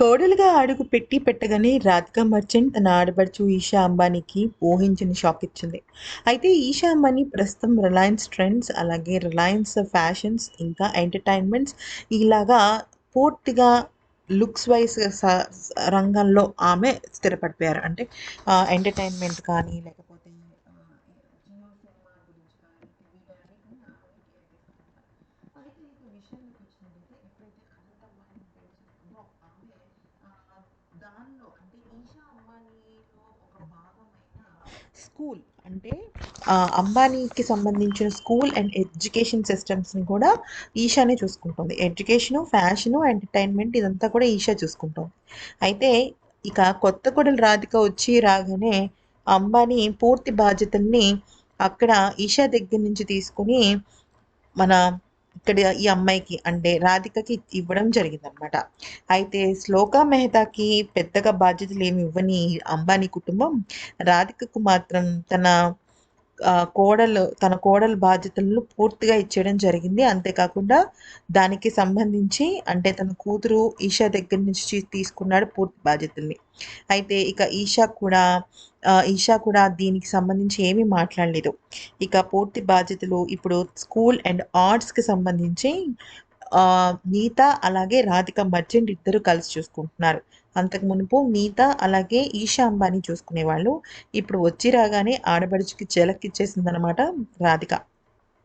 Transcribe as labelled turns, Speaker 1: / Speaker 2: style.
Speaker 1: కోడలుగా అడుగు పెట్టి పెట్టగానే రాధికా మర్చెంట్ తన ఆడపడుచు ఈషా అంబానీకి ఊహించని షాక్ ఇచ్చింది అయితే ఈషా అంబానీ ప్రస్తుతం రిలయన్స్ ట్రెండ్స్ అలాగే రిలయన్స్ ఫ్యాషన్స్ ఇంకా ఎంటర్టైన్మెంట్స్ ఇలాగా పూర్తిగా లుక్స్ వైజ్ రంగంలో ఆమె స్థిరపడిపోయారు అంటే ఎంటర్టైన్మెంట్ కానీ లేకపోతే స్కూల్ అంటే అంబానీకి సంబంధించిన స్కూల్ అండ్ ఎడ్యుకేషన్ సిస్టమ్స్ని కూడా ఈషానే చూసుకుంటుంది. ఎడ్యుకేషను ఫ్యాషను ఎంటర్టైన్మెంట్ ఇదంతా కూడా ఈషా చూసుకుంటుంది. అయితే ఇక కొత్త కొడలు రాధిక వచ్చి రాగానే అంబానీ పూర్తి బాధ్యతల్ని అక్కడ ఈషా దగ్గర నుంచి తీసుకుని మన ఇక్కడ ఈ అమ్మాయికి అంటే రాధికకి ఇవ్వడం జరిగిందనమాట అయితే శ్లోక మెహతాకి పెద్దగా బాధ్యతలు ఏమి ఇవ్వని అంబానీ కుటుంబం రాధికకు మాత్రం తన కోడలు తన కోడలు బాధ్యతలను పూర్తిగా ఇచ్చేయడం జరిగింది. అంతేకాకుండా దానికి సంబంధించి అంటే తన కూతురు ఈషా దగ్గర నుంచి తీసుకున్నాడు పూర్తి బాధ్యతల్ని. అయితే ఇక ఈషా కూడా ఈషా కూడా దీనికి సంబంధించి ఏమీ మాట్లాడలేదు. ఇక పూర్తి బాధ్యతలు ఇప్పుడు స్కూల్ అండ్ ఆర్ట్స్కి సంబంధించి నీత అలాగే రాధిక మర్చెంట్ ఇద్దరు కలిసి చూసుకుంటున్నారు. అంతకు మునుపు నీత అలాగే ఈషా అంబానీ చూసుకునేవాళ్ళు. ఇప్పుడు వచ్చి రాగానే ఆడబడుచుకి చెలక్కిచ్చేసిందనమాట రాధిక.